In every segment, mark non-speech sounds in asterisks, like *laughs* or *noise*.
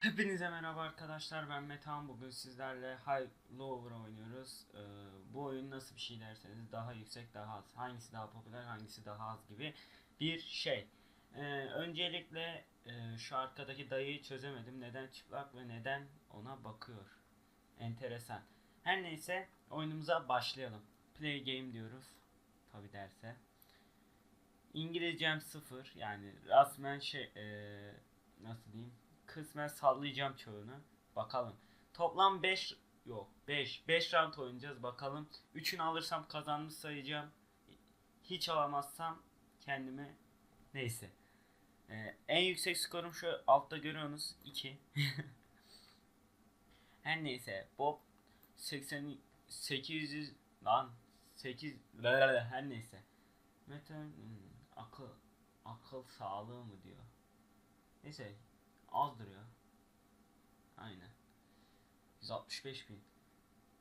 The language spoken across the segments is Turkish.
Hepinize merhaba arkadaşlar ben Metehan. Bugün sizlerle High Lower oynuyoruz. Ee, bu oyun nasıl bir şey derseniz daha yüksek daha az. Hangisi daha popüler hangisi daha az gibi bir şey. Ee, öncelikle e, şu arkadaki dayıyı çözemedim. Neden çıplak ve neden ona bakıyor? Enteresan. Her neyse oyunumuza başlayalım. Play game diyoruz tabi derse. İngilizcem sıfır yani resmen şey e, nasıl diyeyim kısmen sallayacağım çoğunu. Bakalım. Toplam 5 yok 5 5 round oynayacağız bakalım. 3'ünü alırsam kazanmış sayacağım. Hiç alamazsam kendimi neyse. Ee, en yüksek skorum şu altta görüyorsunuz 2. *laughs* Her neyse Bob 80 800 lan 8 her neyse. Meta hmm, akıl akıl sağlığı mı diyor. Neyse azdır ya. Aynen. 165 bin.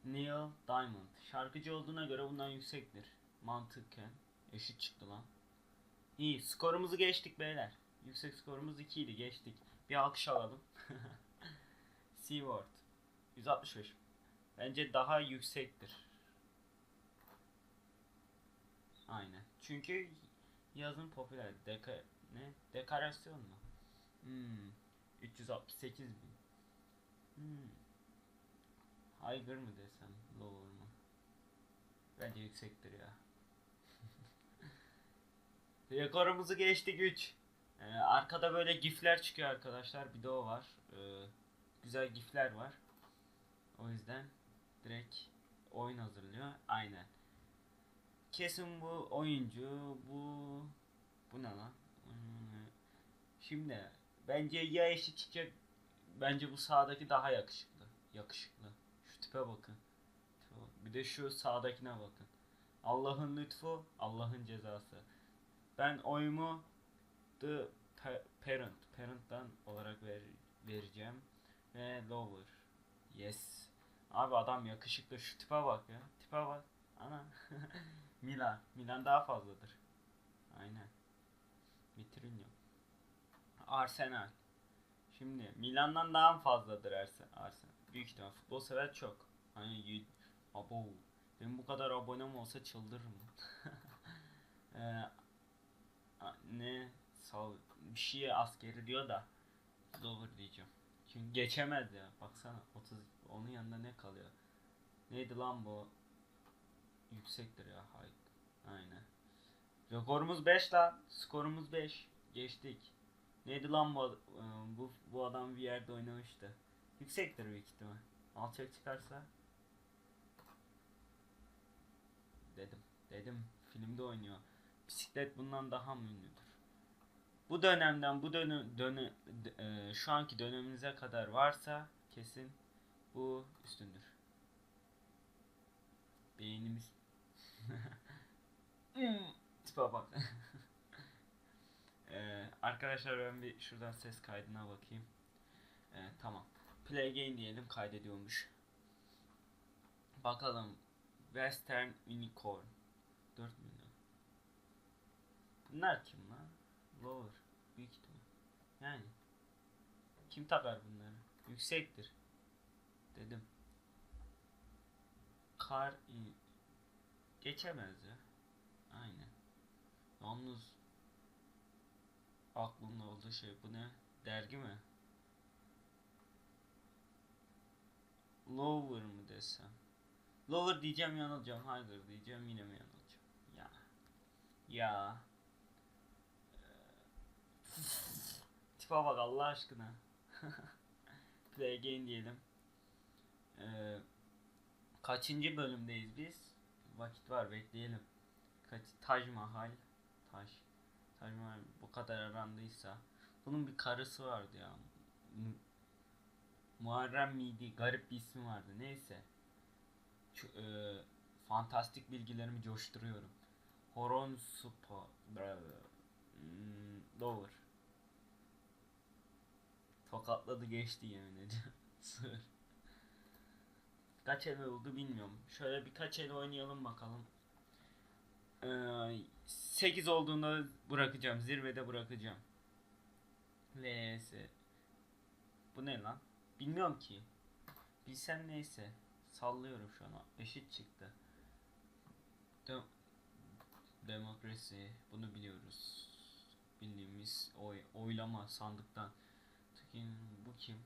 Neil Diamond. Şarkıcı olduğuna göre bundan yüksektir. Mantıken. Eşit çıktı lan. İyi. Skorumuzu geçtik beyler. Yüksek skorumuz 2 idi. Geçtik. Bir alkış alalım. *laughs* Seaward. 165. Bence daha yüksektir. Aynen. Çünkü yazın popüler. Deka ne? Dekorasyon mu? Hmm. 368 bin. Hmm. Higher mı desem, lower mı? Bence yüksektir ya. *laughs* Rekorumuzu geçtik 3. Ee, arkada böyle gifler çıkıyor arkadaşlar. Bir de o var. Ee, güzel gifler var. O yüzden direkt oyun hazırlıyor. Aynen. Kesin bu oyuncu. Bu bu ne lan? Hmm. Şimdi bence ya eşit çıkacak. Bence bu sağdaki daha yakışıklı. Yakışıklı. Şu tipe bakın. Bir de şu sağdakine bakın. Allah'ın lütfu, Allah'ın cezası. Ben oyumu The Pa- Parent, Parent'tan olarak ver, vereceğim. Ve Lower. Yes. Abi adam yakışıklı. Şu tipe bak ya. Tipe bak. Ana. *laughs* Milan. Milan daha fazladır. Aynen. Vitrinho. Arsenal. Şimdi Milan'dan daha fazladır Arsenal? Büyük ihtimal futbol sever çok. Hani abo. Benim bu kadar abonem olsa çıldırırım. *laughs* Ee, ne sağ bir şeye askeri diyor da Dover diyeceğim. Çünkü geçemez ya. Baksana 30 onun yanında ne kalıyor? Neydi lan bu? Yüksektir ya height. Aynen. Rekorumuz 5 lan. Skorumuz 5. Geçtik. Neydi lan bu, e, bu bu adam bir yerde oynamıştı. Yüksektir büyük ihtimal. Alçak çıkarsa dedim. Dedim filmde oynuyor. Bisiklet bundan daha mı ünlüdür? Bu dönemden bu dönü, dönü e, şu anki dönemimize kadar varsa kesin bu üstündür. Beynimiz *laughs* Hmm, Tipe bak. *laughs* Arkadaşlar ben bir şuradan ses kaydına bakayım. Ee, tamam. Play game diyelim kaydediyormuş. Bakalım. Western Unicorn. 4 milyon. Bunlar kim lan? Lower. Büyük ihtimal. Yani. Kim takar bunları? Yüksektir. Dedim. Kar in- geçemez ya. Aynen. Yalnız aklımda olduğu şey bu ne? Dergi mi? Lower mı desem? Lower diyeceğim yanılacağım. Hayır diyeceğim yine mi yanılacağım? Ya. Ya. Eee, Tipe bak Allah aşkına. *laughs* Play diyelim. Eee, kaçıncı bölümdeyiz biz? Vakit var bekleyelim. Kaç Taj Mahal Taj Mahal bu kadar arandıysa. Bunun bir karısı vardı ya. Mu- Muharrem miydi? Garip bir ismi vardı. Neyse. Şu, e, fantastik bilgilerimi coşturuyorum. Horon Supa hmm, Lower Tokatladı geçti yemin ediyorum. *laughs* Kaç el oldu bilmiyorum. Şöyle birkaç el oynayalım bakalım. Ee, 8 olduğunda bırakacağım. Zirvede bırakacağım. LS. Bu ne lan? Bilmiyorum ki. Bilsem neyse. Sallıyorum şu an. Eşit çıktı. Dem Demokrasi. Bunu biliyoruz. Bildiğimiz oy oylama sandıktan. Tekin bu kim?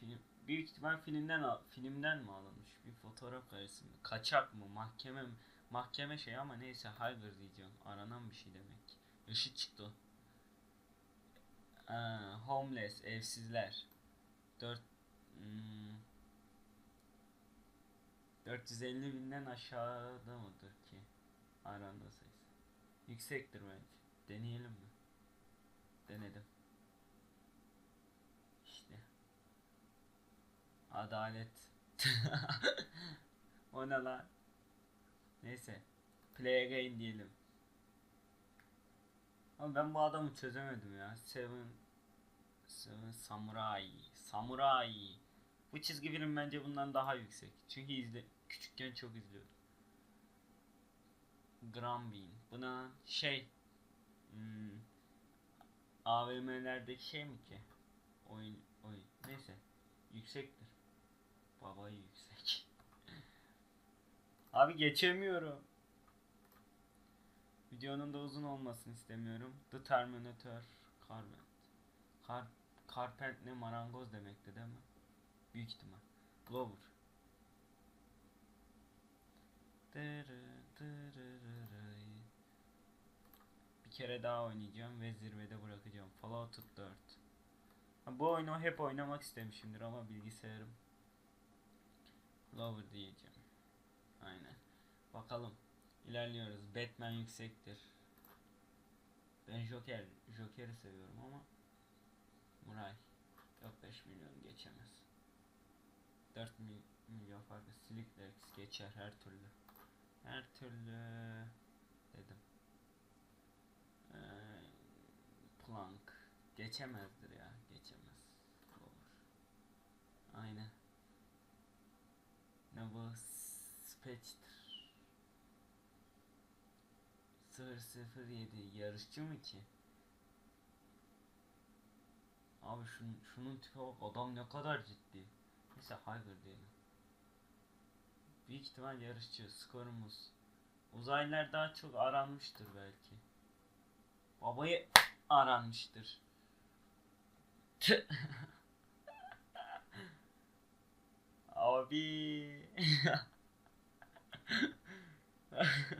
Film büyük ihtimal filmden filmden mi alınmış bir fotoğraf karesi mi? Kaçak mı? Mahkeme mi? Mahkeme şey ama neyse Hayver diyeceğim. Aranan bir şey demek. Işık çıktı. Aa, homeless, evsizler. 4 hmm, 450 binden aşağıda mıdır ki aranda sayısı? Yüksektir bence. Deneyelim mi? Denedim. İşte. Adalet. *laughs* o ne lan? Neyse. Play again diyelim. Ama ben bu adamı çözemedim ya. Seven Seven Samurai. Samurai. Bu çizgi film bence bundan daha yüksek. Çünkü izle küçükken çok izliyordum. Grambin. Buna şey hmm, AVM'lerdeki şey mi ki? Oyun oyun. Neyse. Yüksektir. Babayı yüksek. Abi geçemiyorum. Videonun da uzun olmasını istemiyorum. The Terminator Carpent. Kar Carpent ne marangoz demekti değil mi? Büyük ihtimal. Glover. Bir kere daha oynayacağım ve zirvede bırakacağım. Fallout 4. Ha, bu oyunu hep oynamak istemişimdir ama bilgisayarım. Glover diyeceğim. Aynen. Bakalım. İlerliyoruz. Batman yüksektir. Ben Joker, Joker'i seviyorum ama Muray yok 5 milyon geçemez. 4 mil, milyon farkı Slicklex geçer her türlü. Her türlü dedim. Ee, Plank geçemezdir ya geçemez. Olur. Aynen. Ne bu? Spectre 007 yarışçı mı ki? Abi şun, şunun tipe bak adam ne kadar ciddi. Neyse Hyper diyelim. Büyük ihtimal yarışçı skorumuz. Uzaylılar daha çok aranmıştır belki. Babayı aranmıştır. *laughs* Abi. *laughs* *laughs*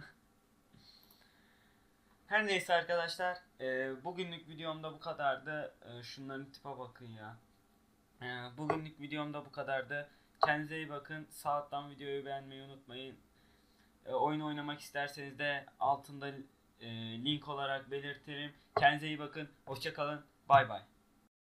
Her neyse arkadaşlar, e, bugünlük videomda bu kadardı. E, şunların tipe bakın ya. E, bugünlük videomda bu kadardı. Kendinize iyi bakın. Sağlıktan videoyu beğenmeyi unutmayın. E, oyun oynamak isterseniz de altında e, link olarak belirtirim. Kendinize iyi bakın. Hoşçakalın. Bay bay.